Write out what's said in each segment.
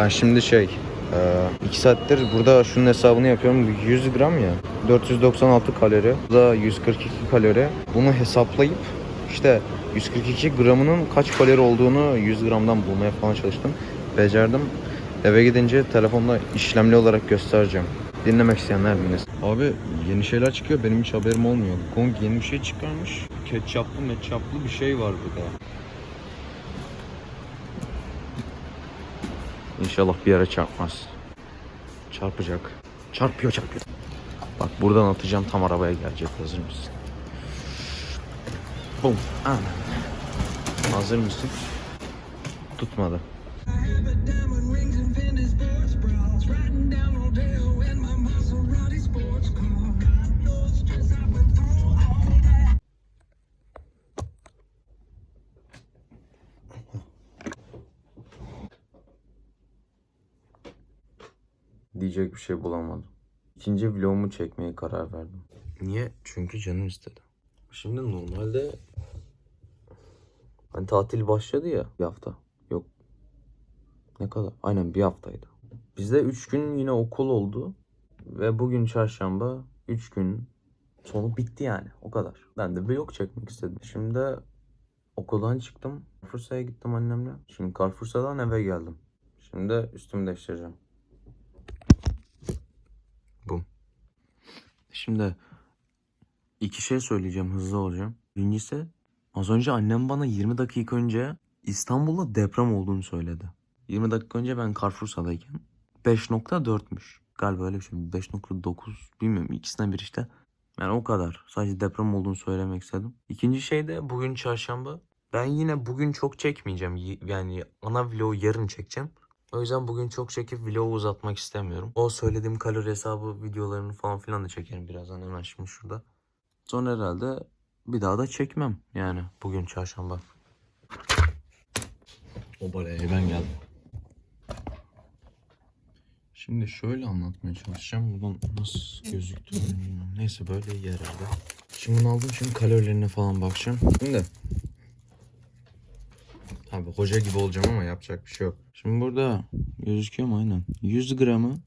Ben şimdi şey 2 saattir burada şunun hesabını yapıyorum. Bu 100 gram ya. 496 kalori. Bu da 142 kalori. Bunu hesaplayıp işte 142 gramının kaç kalori olduğunu 100 gramdan bulmaya falan çalıştım. Becerdim. Eve gidince telefonda işlemli olarak göstereceğim. Dinlemek isteyenler dinlesin. Abi yeni şeyler çıkıyor. Benim hiç haberim olmuyor. Kong yeni bir şey çıkarmış. Ketçaplı metçaplı bir şey var burada. İnşallah bir yere çarpmaz. Çarpacak. Çarpıyor çarpıyor. Bak buradan atacağım tam arabaya gelecek. Hazır mısın? Bum. Aman. Hazır mısın? Tutmadı. Diyecek bir şey bulamadım. İkinci vlogumu çekmeye karar verdim. Niye? Çünkü canım istedi. Şimdi normalde hani tatil başladı ya bir hafta. Yok. Ne kadar? Aynen bir haftaydı. Bizde 3 gün yine okul oldu. Ve bugün çarşamba 3 gün sonu bitti yani. O kadar. Ben de vlog çekmek istedim. Şimdi okuldan çıktım. Carrefour''a gittim annemle. Şimdi Carrefour'dan eve geldim. Şimdi üstümü değiştireceğim. Bum. Şimdi iki şey söyleyeceğim. Hızlı olacağım. Birincisi az önce annem bana 20 dakika önce İstanbul'da deprem olduğunu söyledi. 20 dakika önce ben Carrefour'dayken 5.4'müş. Galiba öyle bir şey. 5.9 bilmiyorum. İkisinden bir işte. Yani o kadar. Sadece deprem olduğunu söylemek istedim. İkinci şey de bugün çarşamba. Ben yine bugün çok çekmeyeceğim. Yani ana vlogu yarın çekeceğim. O yüzden bugün çok çekip vlogu uzatmak istemiyorum. O söylediğim kalori hesabı videolarını falan filan da çekerim birazdan hemen şimdi şurada. Sonra herhalde bir daha da çekmem yani bugün çarşamba. Obaleye ben geldim. Şimdi şöyle anlatmaya çalışacağım. Buradan nasıl gözüktüğünü bilmiyorum. Neyse böyle iyi herhalde. Şimdi bunu aldım. Şimdi kalorilerine falan bakacağım. Şimdi Abi hoca gibi olacağım ama yapacak bir şey yok. Şimdi burada gözüküyor mu aynen. 100 gramı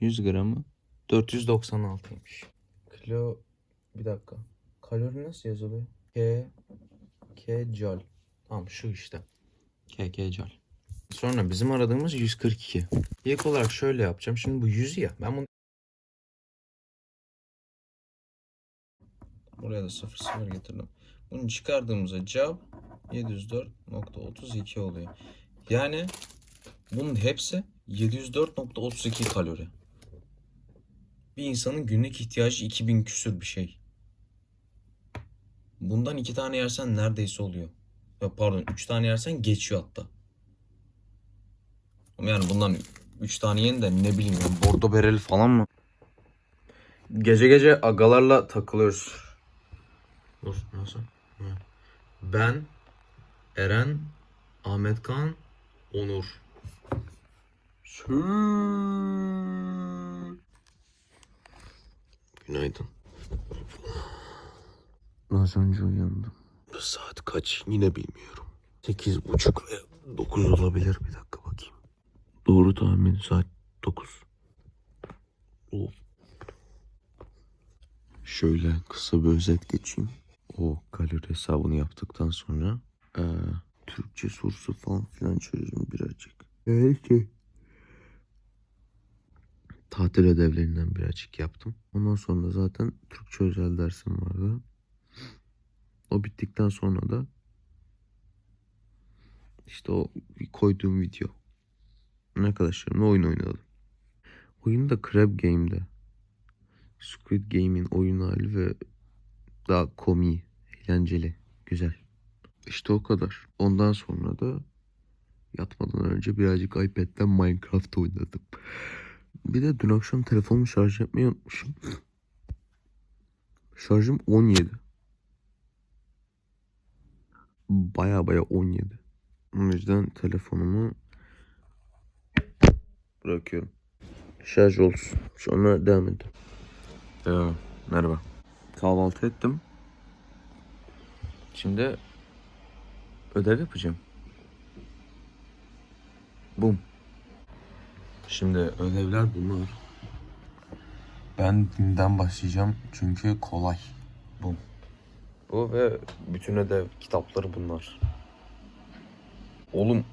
100 gramı 496'ymış. Kilo bir dakika. Kalori nasıl yazılıyor? K K cal. Tamam şu işte. K K cal. Sonra bizim aradığımız 142. İlk olarak şöyle yapacağım. Şimdi bu 100 ya. Ben bunu Buraya da 0 0 getirdim. Bunu çıkardığımızda cevap 704.32 oluyor. Yani bunun hepsi 704.32 kalori. Bir insanın günlük ihtiyacı 2000 küsür bir şey. Bundan iki tane yersen neredeyse oluyor. Ya pardon 3 tane yersen geçiyor hatta. Ama yani bundan 3 tane yiyin de ne bileyim yani bordo bereli falan mı? Gece gece agalarla takılıyoruz. Dur nasıl? Ben, Eren, Ahmet Kan, Onur. Günaydın. Az önce uyandım. Saat kaç yine bilmiyorum. Sekiz buçuk ve dokuz olabilir. Bir dakika bakayım. Doğru tahmin saat dokuz. Of. Şöyle kısa bir özet geçeyim. O kalori hesabını yaptıktan sonra eee, Türkçe sorusu falan filan çözdüm birazcık. Evet Tatil ödevlerinden birazcık yaptım. Ondan sonra zaten Türkçe özel dersim vardı. O bittikten sonra da işte o koyduğum video. Arkadaşlarımla oyun oynadım. Oyun da Crab Game'de. Squid Game'in oyun hali ve daha komi, eğlenceli, güzel. İşte o kadar. Ondan sonra da yatmadan önce birazcık iPad'den Minecraft oynadım. Bir de dün akşam telefonumu şarj etmeyi unutmuşum. Şarjım 17. Baya baya 17. O yüzden telefonumu bırakıyorum. Şarj olsun. Sonra devam edelim. Devam. Merhaba. Kahvaltı ettim. Şimdi ödev yapacağım. Bum. Şimdi ödevler bunlar. Ben dinden başlayacağım çünkü kolay. Bu. Bu ve bütün ödev kitapları bunlar. Oğlum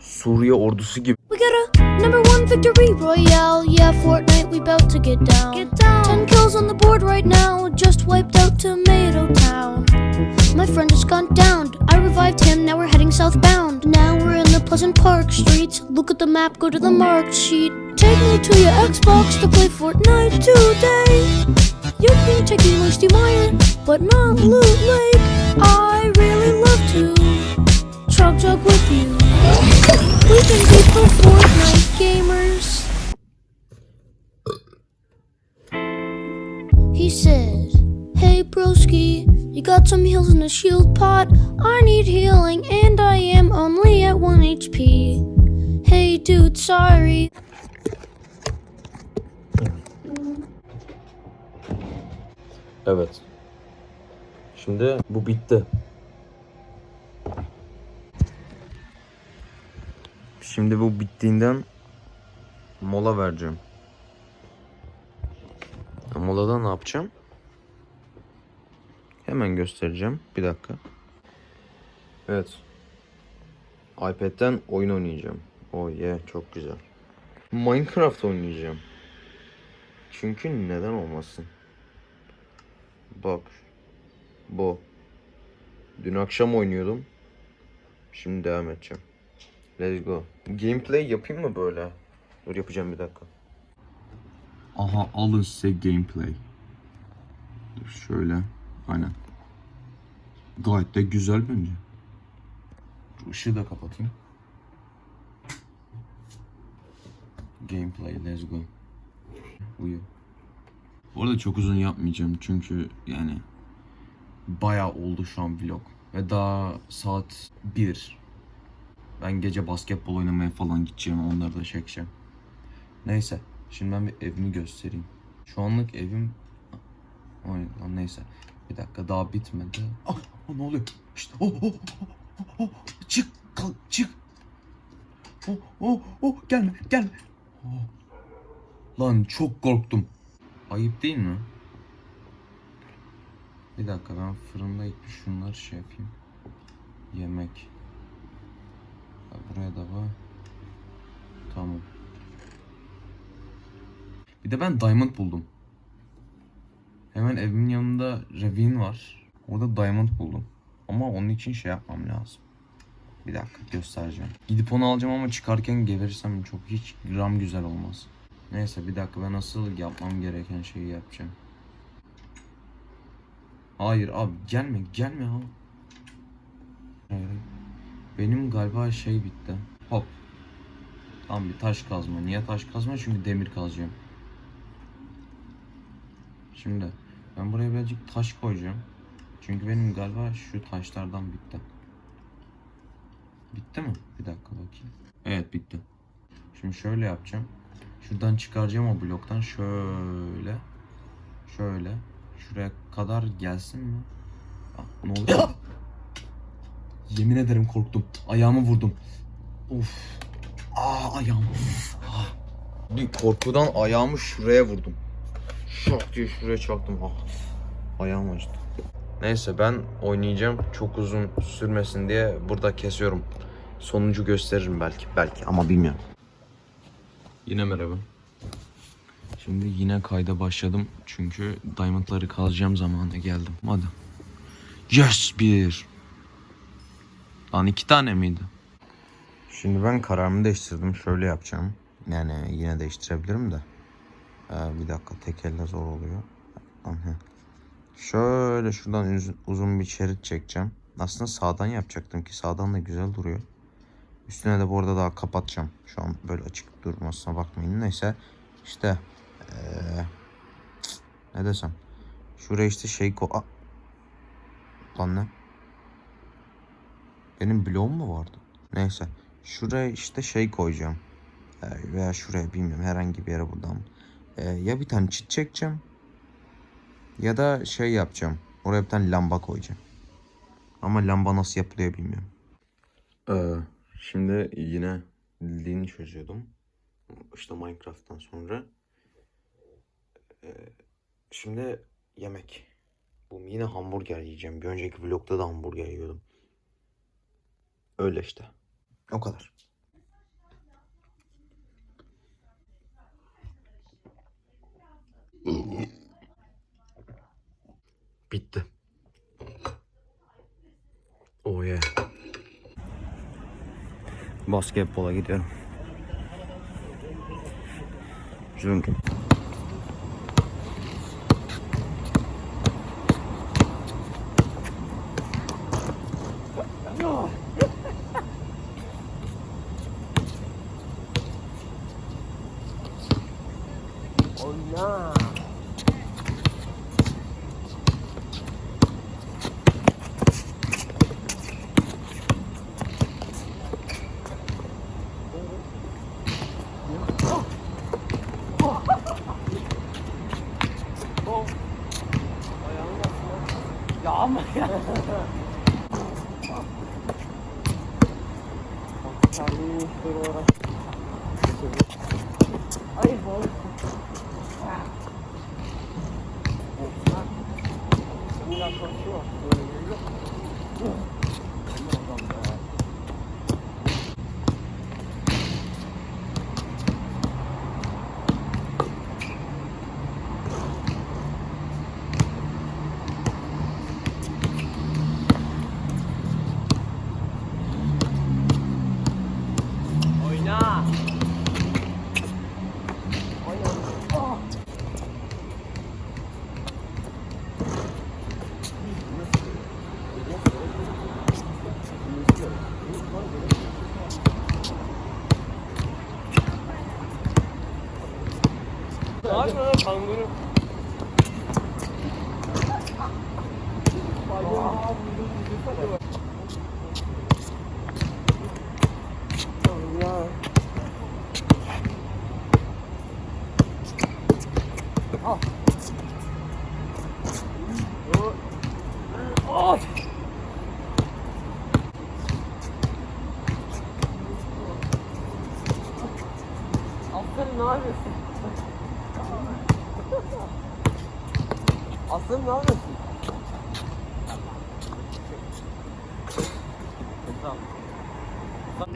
Suriye ordusu gibi. We got a number one victory royale. Yeah, Fortnite, we bout to get down. Get down. Ten kills on the board right now. Just wiped out Tomato Town. My friend has gone down. I revived him. Now we're heading southbound. Now we're in the Pleasant Park streets. Look at the map. Go to the marked sheet. Take me to your Xbox to play Fortnite today. You can take me Wasty Mire, but not Loot Lake. I really love to heals in a shield pot? I need healing and I am only at 1 HP. Hey dude, sorry. Evet. Şimdi bu bitti. Şimdi bu bittiğinden mola vereceğim. Molada ne yapacağım? Hemen göstereceğim. Bir dakika. Evet. iPad'den oyun oynayacağım. Oh yeah, çok güzel. Minecraft oynayacağım. Çünkü neden olmasın? Bak. Bu. Dün akşam oynuyordum. Şimdi devam edeceğim. Let's go. Gameplay yapayım mı böyle? Dur yapacağım bir dakika. Aha alın size gameplay. Dur şöyle. Aynen. Gayet de güzel bence. Şu ışığı da kapatayım. Gameplay let's go. Uyu. Bu arada çok uzun yapmayacağım çünkü yani bayağı oldu şu an vlog. Ve daha saat 1. Ben gece basketbol oynamaya falan gideceğim onları da çekeceğim. Neyse şimdi ben bir evimi göstereyim. Şu anlık evim... Neyse. Bir dakika daha bitmedi. Ah, ah, ne oluyor? İşte oh, oh, oh, oh, oh, çık kalk çık. Oh, oh, oh, gelme gelme. Oh. Lan çok korktum. Ayıp değil mi? Bir dakika ben fırında şunları şey yapayım. Yemek. Buraya da var. Tamam. Bir de ben diamond buldum. Hemen evimin yanında ravine var. Orada diamond buldum. Ama onun için şey yapmam lazım. Bir dakika göstereceğim. Gidip onu alacağım ama çıkarken geberirsem çok hiç gram güzel olmaz. Neyse bir dakika ben nasıl yapmam gereken şeyi yapacağım. Hayır abi gelme gelme abi. Benim galiba şey bitti. Hop. Tam bir taş kazma. Niye taş kazma? Çünkü demir kazacağım. Şimdi ben buraya birazcık taş koyacağım. Çünkü benim galiba şu taşlardan bitti. Bitti mi? Bir dakika bakayım. Evet bitti. Şimdi şöyle yapacağım. Şuradan çıkaracağım o bloktan şöyle. Şöyle. Şuraya kadar gelsin mi? Ah, ne oluyor? Yemin ederim korktum. Ayağımı vurdum. Of. Aa ayağım. Ah. Bir Korkudan ayağımı şuraya vurdum. Şok diye şuraya çarptım. Ah. Ayağım acıdı. Neyse ben oynayacağım. Çok uzun sürmesin diye burada kesiyorum. Sonucu gösteririm belki. Belki ama bilmiyorum. Yine merhaba. Şimdi yine kayda başladım. Çünkü diamondları kazacağım zamanı geldim. Hadi. Yes bir. Lan iki tane miydi? Şimdi ben kararımı değiştirdim. Şöyle yapacağım. Yani yine değiştirebilirim de. Ee, bir dakika tek elle zor oluyor. Şöyle şuradan uz- uzun bir şerit çekeceğim. Aslında sağdan yapacaktım ki sağdan da güzel duruyor. Üstüne de bu arada daha kapatacağım. Şu an böyle açık durmasına bakmayın. Neyse işte eee, ne desem. Şuraya işte şey ko... Aa! Lan ne? Benim bloğum mu vardı? Neyse. Şuraya işte şey koyacağım. Ee, veya şuraya bilmiyorum herhangi bir yere buradan. Ee, ya bir tane çit çekeceğim. Ya da şey yapacağım. Oraya bir tane lamba koyacağım. Ama lamba nasıl yapılıyor bilmiyorum. Ee, şimdi yine lin çözüyordum. İşte Minecraft'tan sonra. Ee, şimdi yemek. Bu yine hamburger yiyeceğim. Bir önceki vlogda da hamburger yiyordum. Öyle işte. O kadar. Bitti. Oh yeah. Basketbola gidiyorum. Çünkü Let's go. He?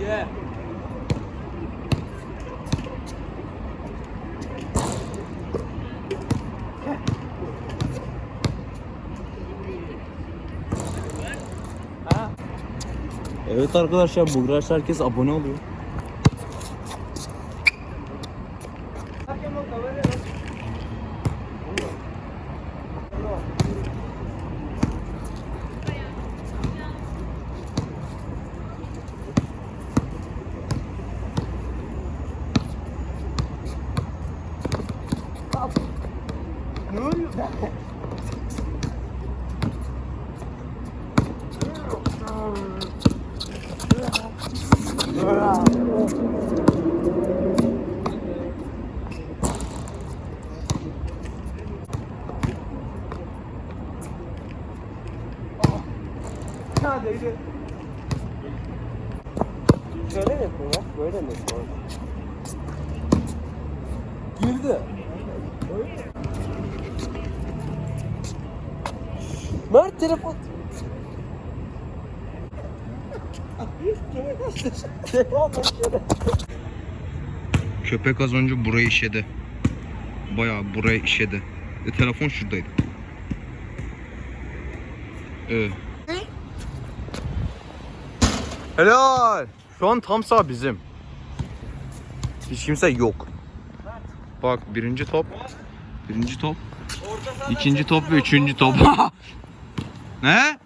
Yeah. Ha? Evet arkadaşlar Bulgar herkes abone oluyor. Ha değdi. Şöyle mi yapıyor ya? Böyle mi yapıyor? Girdi. Mert telefon. Köpek az önce burayı işedi. Bayağı burayı işedi. E, telefon şuradaydı. Evet. Helal. Şu an tam sağ bizim. Hiç kimse yok. Bak birinci top. Birinci top. ikinci top ve üçüncü top. ne?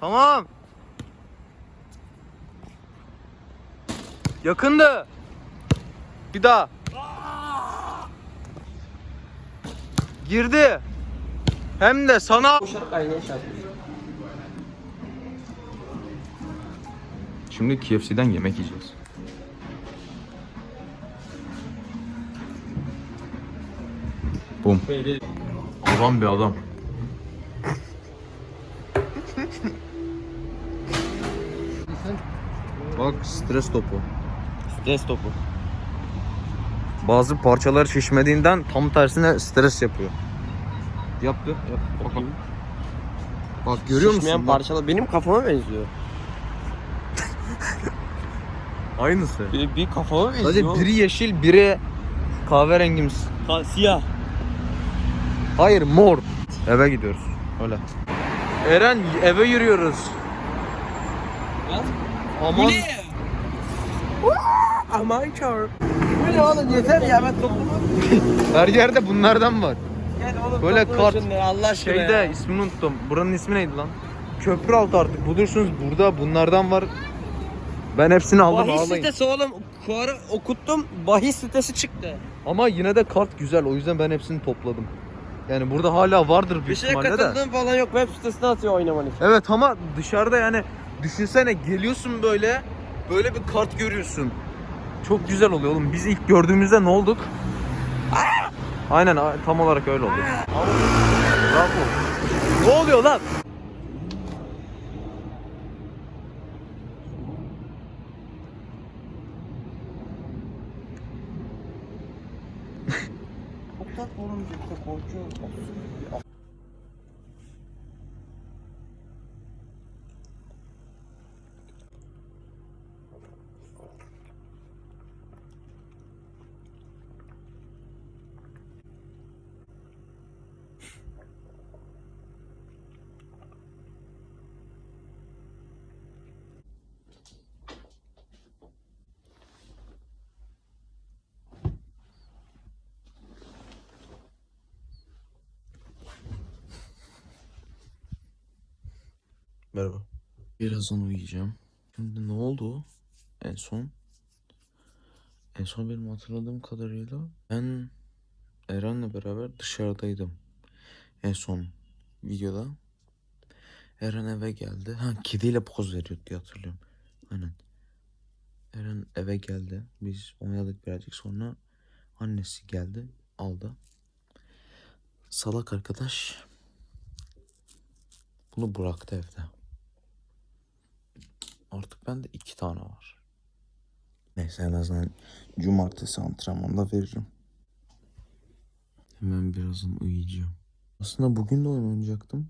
Tamam. Yakındı. Bir daha. Girdi. Hem de sana. Koşarak aynaya çarpmış. Şimdi KFC'den yemek yiyeceğiz. Bum. Adam be adam. Bak stres topu. Stres topu. Bazı parçalar şişmediğinden tam tersine stres yapıyor. Yaptı. Yap, bak, bak. bak görüyor Şişmeyen musun? Şişmeyen parçalar benim kafama benziyor. aynısı. Bir, bir kafama benziyor. Hadi oğlum. biri yeşil, biri kahverengimsi. Ka- siyah. Hayır mor. Eve gidiyoruz. Öyle. Eren eve yürüyoruz. Aman. Aman kör. Bu ne oğlum yeter ya ben toplumu. Her yerde bunlardan var. Gel oğlum Böyle kart- Allah aşkına Şeyde ya. ismini unuttum. Buranın ismi neydi lan? Köprü altı artık. Bulursunuz burada bunlardan var. Ben hepsini aldım Bahis ağlayın. sitesi oğlum. Kuarı okuttum. Bahis sitesi çıktı. Ama yine de kart güzel. O yüzden ben hepsini topladım. Yani burada hala vardır büyük Bir şeye ihtimalle de. katıldığım falan yok. Web sitesine atıyor oynaman için. Evet ama dışarıda yani düşünsene geliyorsun böyle böyle bir kart görüyorsun. Çok güzel oluyor oğlum. Biz ilk gördüğümüzde ne olduk? Aynen a- tam olarak öyle oldu. Bravo. Ne oluyor lan? Merhaba. Birazdan uyuyacağım. Şimdi ne oldu? En son en son benim hatırladığım kadarıyla ben Eren'le beraber dışarıdaydım. En son videoda. Eren eve geldi. Ha kediyle poz veriyordu diye hatırlıyorum. Aynen. Eren eve geldi. Biz oynadık birazcık sonra annesi geldi aldı. Salak arkadaş bunu bıraktı evde. Artık bende iki tane var. Neyse en azından cumartesi antrenmanda veririm. Hemen birazdan uyuyacağım. Aslında bugün de oyun oynayacaktım.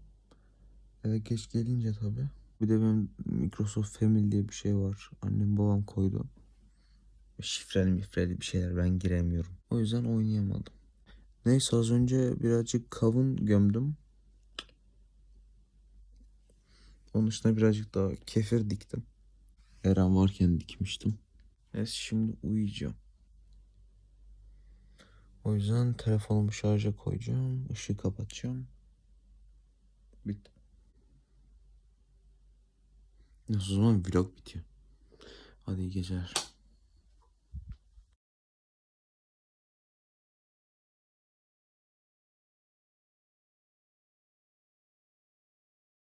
Eve geç gelince tabi. Bir de benim Microsoft Family diye bir şey var. Annem babam koydu. Şifreli mifreli bir şeyler ben giremiyorum. O yüzden oynayamadım. Neyse az önce birazcık kavun gömdüm. Onun dışında birazcık daha kefir diktim. Eren varken dikmiştim. Neyse şimdi uyuyacağım. O yüzden telefonumu şarja koyacağım. ışığı kapatacağım. Bitti. O zaman vlog bitiyor. Hadi iyi geceler.